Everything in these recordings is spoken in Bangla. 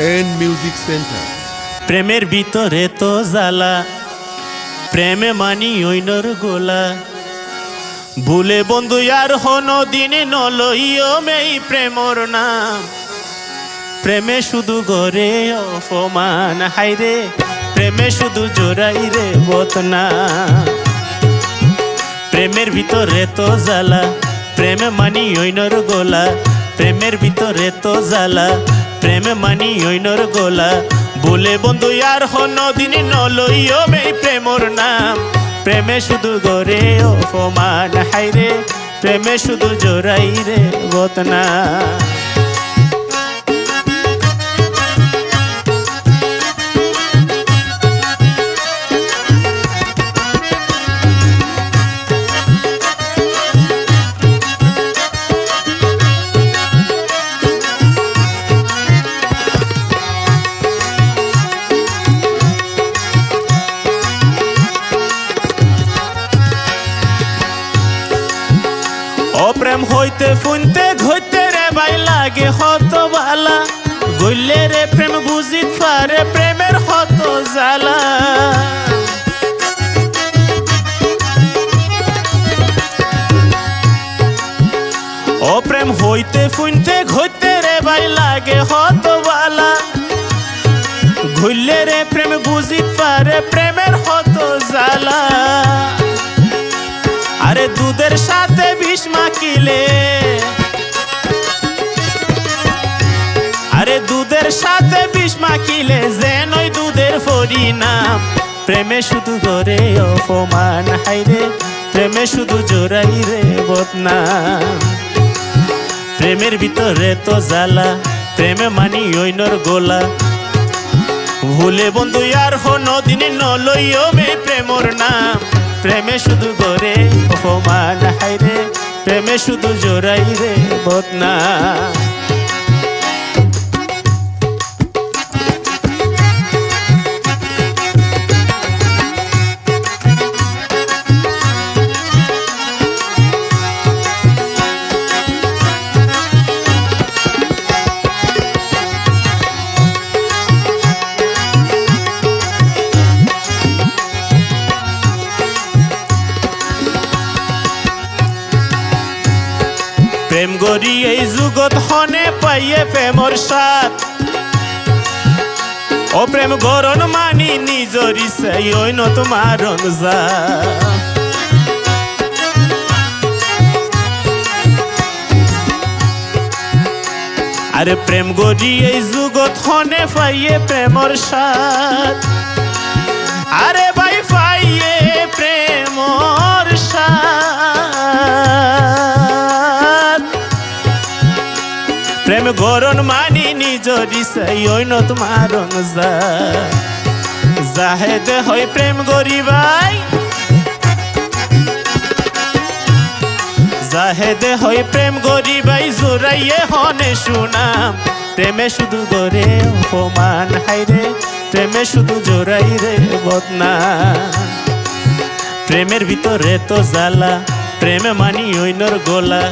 and music Center. প্রেমের ভিতরে তো জ্বালা, প্রেমে মানি ঐনর গোলা। ভুলে বন্ধু, আর হন দিনে নলইও মেই প্রেমর নাম। প্রেমে শুধু গরে অপমান, হাইরে। প্রেমে শুধু জোরাই রে বতনা প্রেমের ভিতরে তো জ্বালা, প্রেমে মানি ঐনর গোলা। প্রেমের ভিতরে তো জ্বালা প্রেমে মানি ঐনর গোলা। বলে, বন্ধু, আর হন দিন নলইও মেই প্রেমর নাম। প্রেমে শুধু গরে অপমান হাইরে প্রেমে শুধু জোরাই রে বতনা হইতে ফুনতে ঘইতে রে ভাই লাগে হত বালা গইলে রে প্রেম বুঝিত পারে প্রেমের হত জ্বালা অপ্রেম হইতে ফুনতে ঘইতে রে ভাই লাগে হত বালা ঘুরলে রে প্রেম বুঝিত পারে প্রেমের হত জ্বালা মাখিলে আরে দুধের সাথে বিষ মাখিলে যেন ওই দুধের পরিণাম। প্রেমে শুধু গরে অপমান হাইরে প্রেমে শুধু জোরাই রে বদনাম। প্রেমের ভিতরে তো জ্বালা, প্রেমে মানি ঐনর গোলা। ভুলে বন্ধু, আর হন দিনে নলইও মে প্রেমর নাম। প্রেমে শুধু গরে অপমান শুধু জোরাই রে বদনা। প্রেম গরি এই যুগত হনে পাইয়ে প্রেমর সাথ ও প্রেম গরণ মানি নিজর ইসাই অন্য তোমার যা আরে প্রেম গরি এই যুগত হনে পাইয়ে প্রেমর সাথ প্রেম গরণ মানি নিজ দিশাই অন্য তোমার যা জাহেদে হয় প্রেম গরিবাই। জাহেদে হয় প্রেম গরিবাই, জোরাইয়ে হনে শুনাম প্রেমে শুধু গরে অপমান হাইরে প্রেমে শুধু জোরাই রে বদনাম। প্রেমের ভিতরে তো জ্বালা, প্রেমে মানি ঐনর গোলা।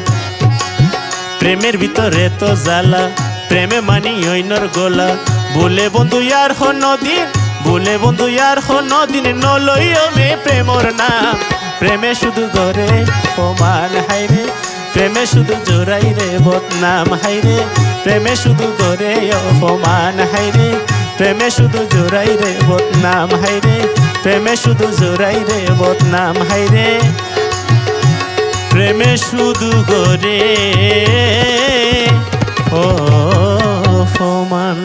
প্রেমের ভিতরে তো জ্বালা, প্রেমে মানি ঐনর গোলা। বলে বন্ধু ইয়ার হ নদীন বলে বন্ধু ইয়ার হ নদীন নলইও মে প্রেমর নাম। প্রেমে শুধু গরে সমান হাইরে প্রেমে শুধু জোরাই রে বদনাম হাইরে প্রেমে শুধু গরে অপমান হাইরে প্রেমে শুধু জোরাই রে বদনাম হাইরে প্রেমে শুধু জোরাই রে বদনাম হাইরে প্রেমে শুধু গরে ও ফমান